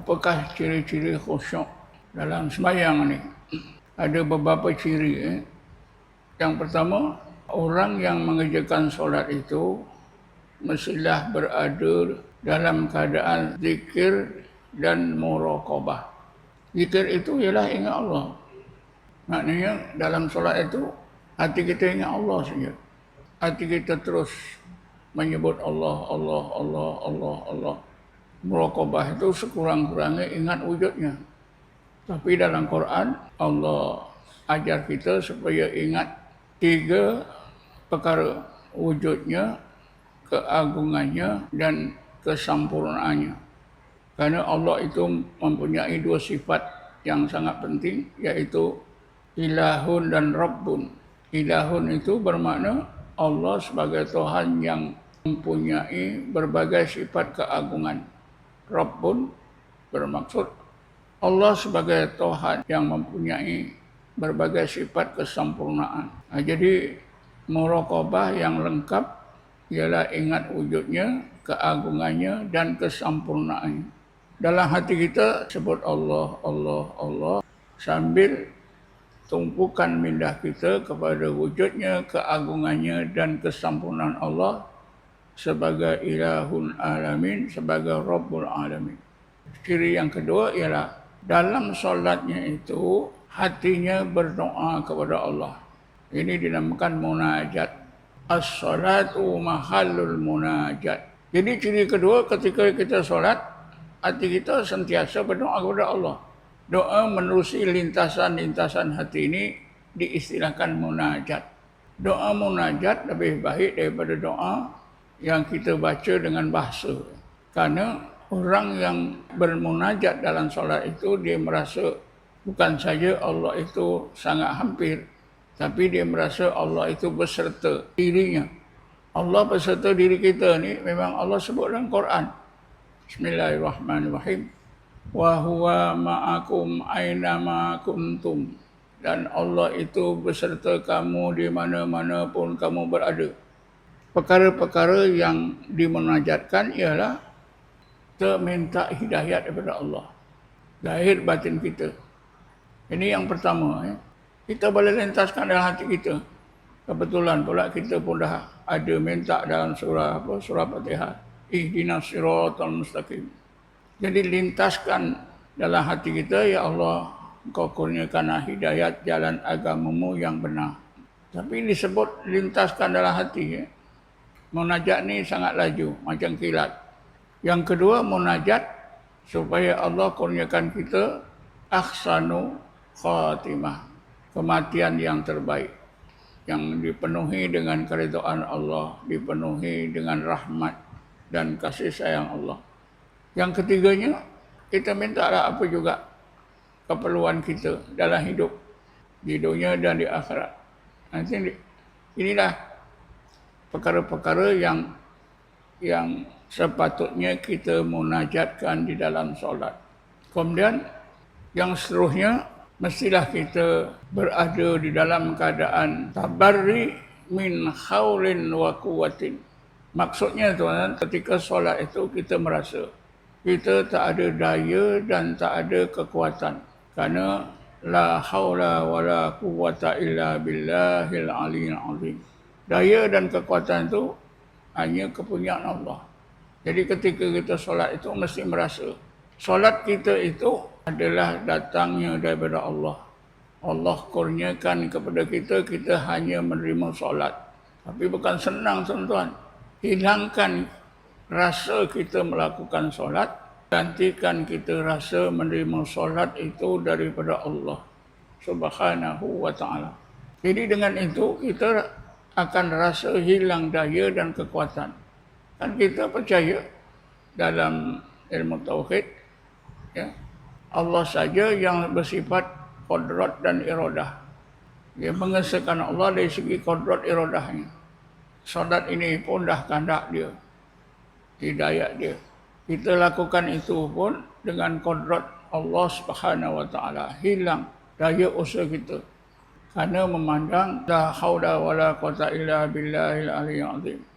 apakah ciri-ciri khusyuk dalam sembahyang ni? Ada beberapa ciri. Eh. Yang pertama, orang yang mengerjakan solat itu mestilah berada dalam keadaan zikir dan muraqabah. Zikir itu ialah ingat Allah. Maknanya dalam solat itu hati kita ingat Allah saja. Hati kita terus menyebut Allah, Allah, Allah, Allah, Allah. Muraqabah itu sekurang-kurangnya ingat wujudnya. Tapi dalam Quran Allah ajar kita supaya ingat tiga perkara wujudnya, keagungannya dan kesempurnaannya. Karena Allah itu mempunyai dua sifat yang sangat penting yaitu ilahun dan rabbun. Ilahun itu bermakna Allah sebagai Tuhan yang mempunyai berbagai sifat keagungan. Rabbun bermaksud Allah sebagai Tuhan yang mempunyai berbagai sifat kesempurnaan. Nah, jadi muraqabah yang lengkap ialah ingat wujudnya, keagungannya dan kesempurnaannya. Dalam hati kita sebut Allah, Allah, Allah sambil tumpukan mindah kita kepada wujudnya, keagungannya dan kesempurnaan Allah sebagai ilahun alamin, sebagai Rabbul alamin. Ciri yang kedua ialah dalam solatnya itu hatinya berdoa kepada Allah. Ini dinamakan munajat. As-salatu mahallul munajat. Jadi ciri kedua ketika kita solat, hati kita sentiasa berdoa kepada Allah. Doa menerusi lintasan-lintasan hati ini diistilahkan munajat. Doa munajat lebih baik daripada doa yang kita baca dengan bahasa. Karena orang yang bermunajat dalam solat itu dia merasa bukan saja Allah itu sangat hampir tapi dia merasa Allah itu beserta dirinya. Allah beserta diri kita ni memang Allah sebut dalam Quran. Bismillahirrahmanirrahim. Wa huwa ma'akum aina kuntum. Dan Allah itu beserta kamu di mana-mana pun kamu berada perkara-perkara yang dimunajatkan ialah kita minta hidayat daripada Allah. Lahir batin kita. Ini yang pertama. Ya. Kita boleh lentaskan dalam hati kita. Kebetulan pula kita pun dah ada minta dalam surah apa surah Fatihah. Ihdinas siratal mustaqim. Jadi lintaskan dalam hati kita ya Allah Kau kurniakan hidayat jalan agamamu yang benar. Tapi disebut lintaskan dalam hati ya munajat ni sangat laju macam kilat. Yang kedua munajat supaya Allah kurniakan kita ahsanu khatimah. Kematian yang terbaik. Yang dipenuhi dengan keridhaan Allah. Dipenuhi dengan rahmat dan kasih sayang Allah. Yang ketiganya, kita minta lah apa juga keperluan kita dalam hidup. Di dunia dan di akhirat. Nanti inilah perkara-perkara yang yang sepatutnya kita munajatkan di dalam solat. Kemudian yang seterusnya mestilah kita berada di dalam keadaan tabarri min haulin wa quwwatin. Maksudnya tuan ketika solat itu kita merasa kita tak ada daya dan tak ada kekuatan. Kerana la haula wa la quwwata illa billahil aliyyil azim daya dan kekuatan itu hanya kepunyaan Allah. Jadi ketika kita solat itu mesti merasa solat kita itu adalah datangnya daripada Allah. Allah kurniakan kepada kita, kita hanya menerima solat. Tapi bukan senang tuan-tuan. Hilangkan rasa kita melakukan solat. Gantikan kita rasa menerima solat itu daripada Allah. Subhanahu wa ta'ala. Jadi dengan itu kita akan rasa hilang daya dan kekuatan. Kan kita percaya dalam ilmu tauhid ya, Allah saja yang bersifat kodrat dan iradah. Dia mengesahkan Allah dari segi kodrat iradahnya. Sodat ini pun dah kandak dia. Hidayat dia. Kita lakukan itu pun dengan kodrat Allah Subhanahu wa taala. Hilang daya usaha kita. Karena memandang la haula wala quwata illa billahil aliyyil azim.